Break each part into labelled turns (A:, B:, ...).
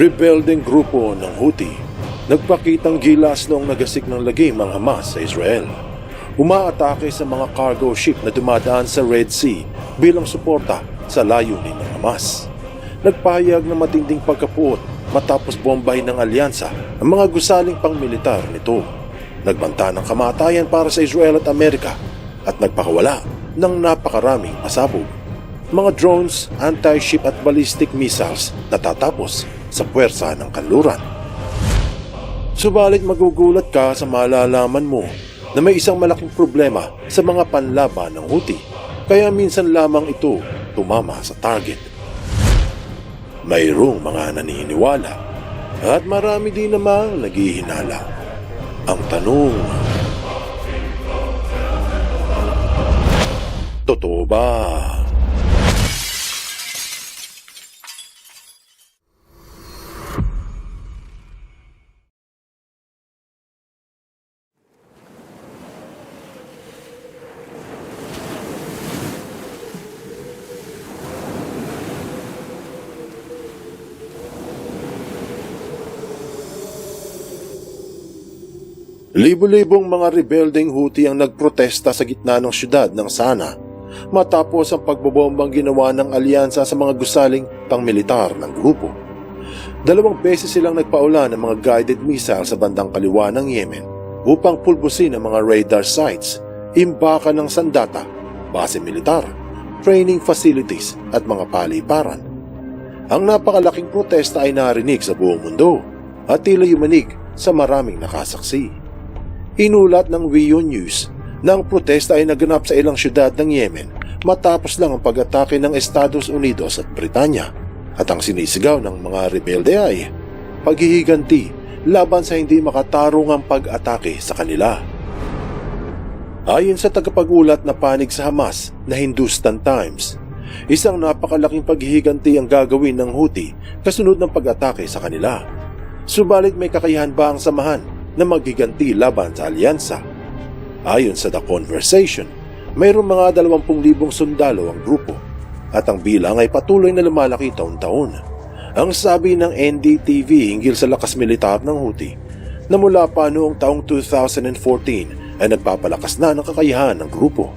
A: Rebuilding grupo ng Houthi nagpakitang gilas noong nagasik ng lagim ang Hamas sa Israel. Umaatake sa mga cargo ship na dumadaan sa Red Sea bilang suporta sa layunin ng Hamas. Nagpahayag ng matinding pagkapuot matapos bombahin ng alyansa ang mga gusaling pangmilitar nito. Nagbanta ng kamatayan para sa Israel at Amerika at nagpakawala ng napakaraming pasabog. Mga drones, anti-ship at ballistic missiles natatapos sa puwersa ng kanluran. Subalit magugulat ka sa malalaman mo na may isang malaking problema sa mga panlaban ng Houthi kaya minsan lamang ito tumama sa target. Mayroong mga naniniwala at marami din namang naghihinala. Ang tanong, Totoo ba? Libo-libong mga rebelding Houthi ang nagprotesta sa gitna ng syudad ng Sana matapos ang pagbobombang ginawa ng alyansa sa mga gusaling pangmilitar ng grupo. Dalawang beses silang nagpaulan ng mga guided missile sa bandang kaliwa ng Yemen upang pulbusin ang mga radar sites, imbaka ng sandata, base militar, training facilities at mga paliparan. Ang napakalaking protesta ay narinig sa buong mundo at tila yumanig sa maraming nakasaksi. Inulat ng Wio News na ang protesta ay naganap sa ilang syudad ng Yemen matapos lang ang pag-atake ng Estados Unidos at Britanya. At ang sinisigaw ng mga rebelde ay paghihiganti laban sa hindi makatarungang pag-atake sa kanila. Ayon sa tagapagulat na panig sa Hamas na Hindustan Times, isang napakalaking paghihiganti ang gagawin ng Houthi kasunod ng pag-atake sa kanila. Subalit may kakayahan ba ang samahan na maghiganti laban sa alyansa? Ayon sa The Conversation, mayroong mga 20,000 sundalo ang grupo at ang bilang ay patuloy na lumalaki taon-taon. Ang sabi ng NDTV hinggil sa lakas militar ng Houthi na mula pa noong taong 2014 ay nagpapalakas na ng kakayahan ng grupo.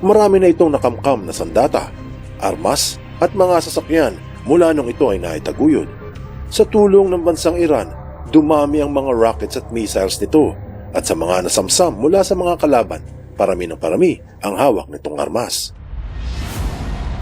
A: Marami na itong nakamkam na sandata, armas at mga sasakyan mula nung ito ay naitaguyod. Sa tulong ng bansang Iran, dumami ang mga rockets at missiles nito at sa mga nasamsam mula sa mga kalaban, parami ng parami ang hawak nitong armas.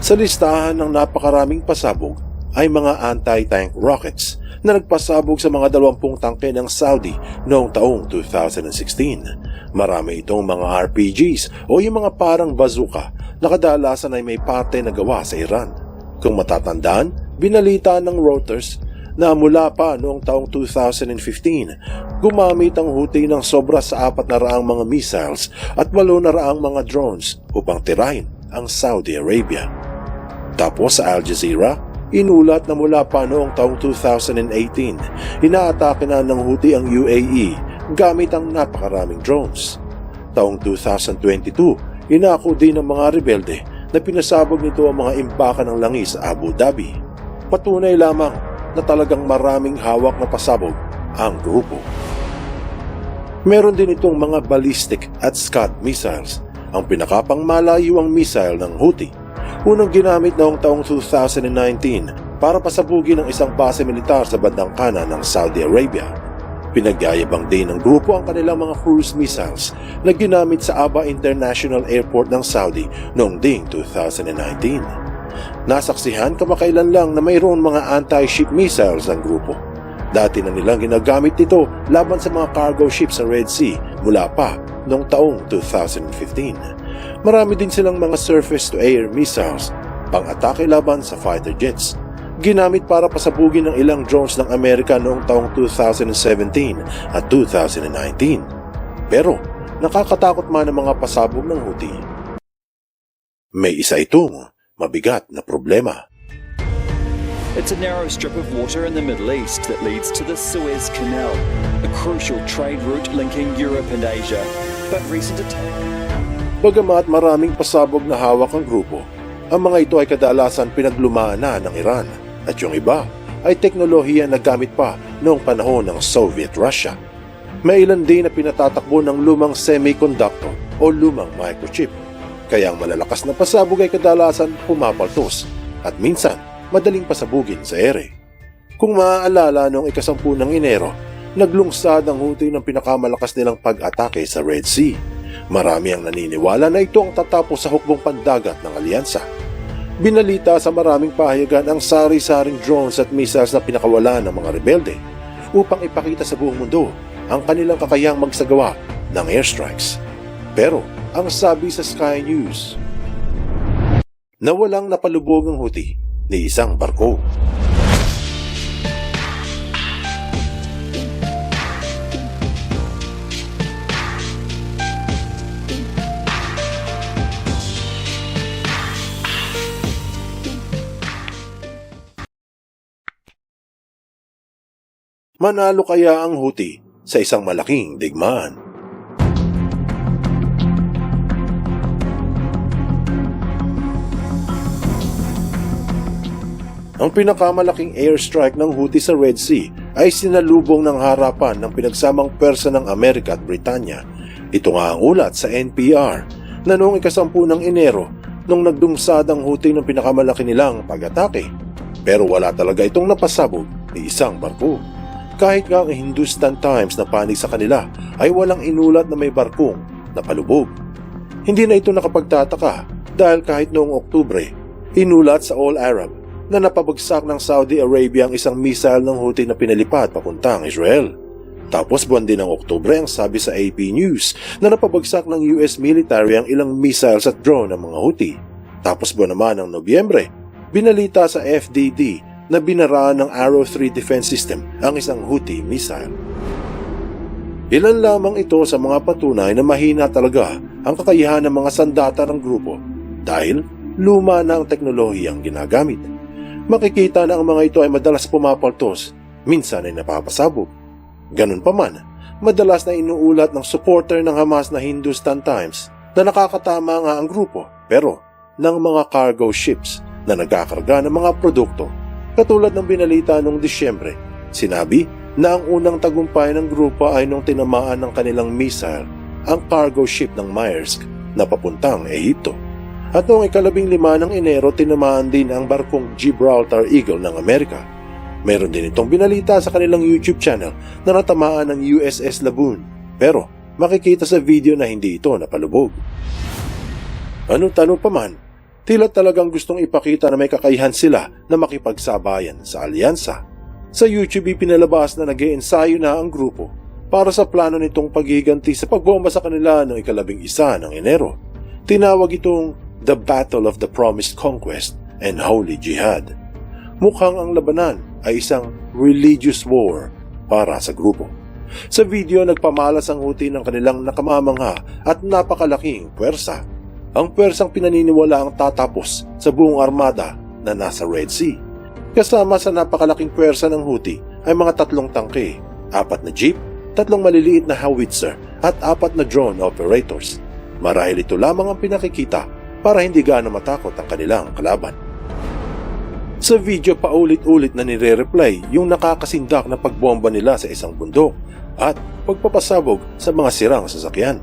A: Sa listahan ng napakaraming pasabog ay mga anti-tank rockets na nagpasabog sa mga 20 tangke ng Saudi noong taong 2016. Marami itong mga RPGs o yung mga parang bazooka na kadalasan ay may parte na gawa sa Iran. Kung matatandaan, binalita ng Reuters na mula pa noong taong 2015, gumamit ang Houthi ng sobra sa apat na raang mga missiles at walo na raang mga drones upang tirahin ang Saudi Arabia. Tapos sa Al Jazeera, inulat na mula pa noong taong 2018, inaatake na ng Houthi ang UAE gamit ang napakaraming drones. Taong 2022, inako din ng mga rebelde na pinasabog nito ang mga imbaka ng langis sa Abu Dhabi. Patunay lamang na talagang maraming hawak na pasabog ang grupo. Meron din itong mga ballistic at Scud missiles, ang pinakapang malayuang missile ng Houthi. Unang ginamit noong taong 2019 para pasabugin ang isang base militar sa bandang kanan ng Saudi Arabia. Pinagyayabang din ng grupo ang kanilang mga cruise missiles na ginamit sa Aba International Airport ng Saudi noong ding 2019. Nasaksihan kamakailan lang na mayroon mga anti-ship missiles ang grupo. Dati na nilang ginagamit ito laban sa mga cargo ships sa Red Sea mula pa noong taong 2015. Marami din silang mga surface-to-air missiles pang-atake laban sa fighter jets. Ginamit para pasabugin ng ilang drones ng Amerika noong taong 2017 at 2019. Pero nakakatakot man ang mga pasabog ng Houthi. May isa itong mabigat na problema.
B: It's a narrow strip of water in the Middle East that leads to the Suez Canal, a crucial trade route linking Europe and Asia. But recent attacks.
A: Bagamat maraming pasabog na hawak ang grupo, ang mga ito ay kadalasan pinaglumaan na ng Iran at yung iba ay teknolohiya na gamit pa noong panahon ng Soviet Russia. May ilan din na pinatatakbo ng lumang semiconductor o lumang microchip. Kaya ang malalakas na pasabog ay kadalasan pumapaltos at minsan madaling pasabugin sa ere. Kung maaalala noong ikasampu ng Enero, naglungsad ang Houthi ng pinakamalakas nilang pag-atake sa Red Sea. Marami ang naniniwala na ito ang tatapos sa hukbong pandagat ng alyansa. Binalita sa maraming pahayagan ang sari-saring drones at missiles na pinakawalan ng mga rebelde upang ipakita sa buong mundo ang kanilang kakayang magsagawa ng airstrikes. Pero ang sabi sa Sky News, na walang napalubog ang Houthi ni isang barko. Manalo kaya ang Houthi sa isang malaking digmaan? Ang pinakamalaking airstrike ng Houthi sa Red Sea ay sinalubong ng harapan ng pinagsamang persa ng Amerika at Britanya. Ito nga ang ulat sa NPR na noong ikasampu ng Enero nung nagdungsad ang Houthi ng pinakamalaki nilang pag-atake. Pero wala talaga itong napasabog ni isang barko. Kahit nga ang Hindustan Times na panig sa kanila ay walang inulat na may barkong napalubog. Hindi na ito nakapagtataka dahil kahit noong Oktubre, inulat sa All Arab na napabagsak ng Saudi Arabia ang isang missile ng Houthi na pinalipad papuntang Israel. Tapos buwan din ng Oktubre ang sabi sa AP News na napabagsak ng US military ang ilang missiles at drone ng mga Houthi. Tapos buwan naman ng Nobyembre, binalita sa FDD na binaraan ng Arrow 3 defense system ang isang Houthi missile. Ilan lamang ito sa mga patunay na mahina talaga ang kakayahan ng mga sandata ng grupo dahil luma na ang teknolohiyang ginagamit. Makikita na ang mga ito ay madalas pumapaltos, minsan ay napapasabog. Ganun pa man, madalas na inuulat ng supporter ng Hamas na Hindustan Times na nakakatama nga ang grupo pero ng mga cargo ships na nagkakarga ng mga produkto Katulad ng binalita noong Disyembre, sinabi na ang unang tagumpay ng grupo ay nung tinamaan ng kanilang missile ang cargo ship ng Maersk na papuntang Ehipto. At noong ikalabing lima ng Enero, tinamaan din ang barkong Gibraltar Eagle ng Amerika. Meron din itong binalita sa kanilang YouTube channel na natamaan ng USS Laboon. Pero makikita sa video na hindi ito napalubog. Ano tanong pa man, tila talagang gustong ipakita na may kakayahan sila na makipagsabayan sa alyansa. Sa YouTube pinalabas na nag ensayo na ang grupo para sa plano nitong paghiganti sa pagbomba sa kanila noong ikalabing isa ng Enero. Tinawag itong The Battle of the Promised Conquest and Holy Jihad. Mukhang ang labanan ay isang religious war para sa grupo. Sa video, nagpamalas ang Houthi ng kanilang nakamamangha at napakalaking puwersa ang pwersang pinaniniwala ang tatapos sa buong armada na nasa Red Sea. Kasama sa napakalaking pwersa ng Houthi ay mga tatlong tangke, apat na jeep, tatlong maliliit na howitzer at apat na drone operators. Marahil ito lamang ang pinakikita para hindi gaano matakot ang kanilang kalaban. Sa video paulit-ulit na nire-replay yung nakakasindak na pagbomba nila sa isang bundok at pagpapasabog sa mga sirang sasakyan.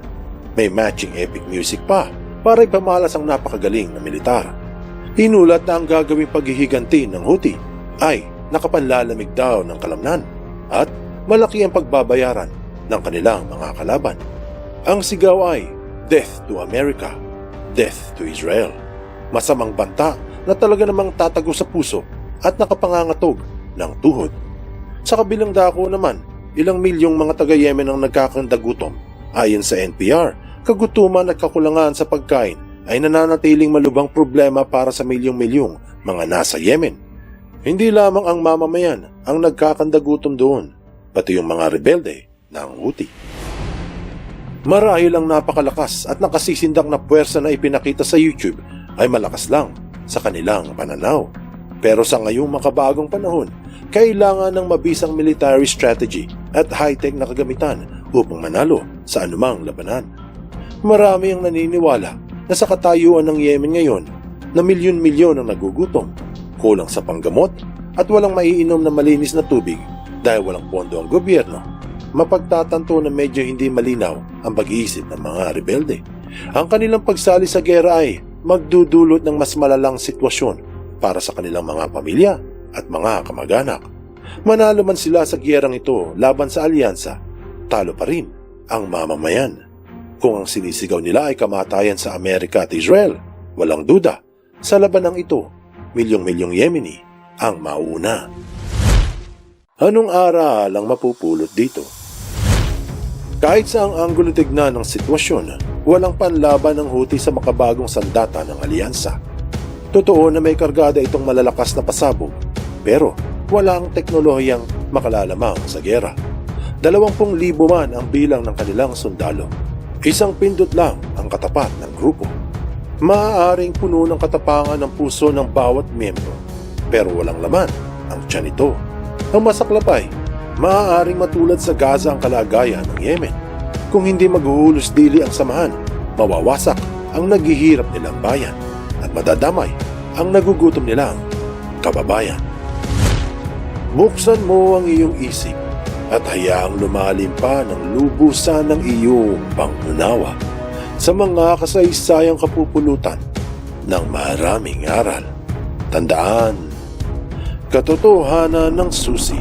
A: May matching epic music pa para ipamalas ang napakagaling na militar. Inulat na ang gagawing paghihiganti ng Houthi ay nakapanlalamig daw ng kalamnan at malaki ang pagbabayaran ng kanilang mga kalaban. Ang sigaw ay Death to America, Death to Israel. Masamang banta na talaga namang tatago sa puso at nakapangangatog ng tuhod. Sa kabilang dako naman, ilang milyong mga taga-Yemen ang nagkakandagutom. Ayon sa NPR, kagutuman at kakulangan sa pagkain ay nananatiling malubang problema para sa milyong-milyong mga nasa Yemen. Hindi lamang ang mamamayan ang nagkakandagutom doon, pati yung mga rebelde ng Houthi. Marahil ang napakalakas at nakasisindak na puwersa na ipinakita sa YouTube ay malakas lang sa kanilang pananaw. Pero sa ngayong makabagong panahon, kailangan ng mabisang military strategy at high-tech na kagamitan upang manalo sa anumang labanan. Marami ang naniniwala na sa katayuan ng Yemen ngayon na milyon-milyon ang nagugutom, kulang sa panggamot at walang maiinom na malinis na tubig dahil walang pondo ang gobyerno, mapagtatanto na medyo hindi malinaw ang pag-iisip ng mga rebelde. Ang kanilang pagsali sa gera ay magdudulot ng mas malalang sitwasyon para sa kanilang mga pamilya at mga kamag-anak. Manalo man sila sa gyerang ito laban sa alyansa, talo pa rin ang mamamayan. Kung ang sinisigaw nila ay kamatayan sa Amerika at Israel, walang duda, sa labanang ito, milyong-milyong Yemeni ang mauna. Anong aral ang mapupulot dito? Kahit sa ang anggulo tignan ng sitwasyon, walang panlaban ng Houthi sa makabagong sandata ng alyansa. Totoo na may kargada itong malalakas na pasabog, pero walang teknolohiyang makalalamang sa gera. Dalawampung libo man ang bilang ng kanilang sundalo. Isang pindot lang ang katapat ng grupo. Maaaring puno ng katapangan ng puso ng bawat miyembro, pero walang laman ang tiyan nito. Ang masaklap maaaring matulad sa Gaza ang kalagayan ng Yemen. Kung hindi maghuhulos dili ang samahan, mawawasak ang naghihirap nilang bayan at madadamay ang nagugutom nilang kababayan. Buksan mo ang iyong isip at hayaang lumalim pa ng lubusan ng iyong pangunawa sa mga kasaysayang kapupulutan ng maraming aral. Tandaan, katotohanan ng susi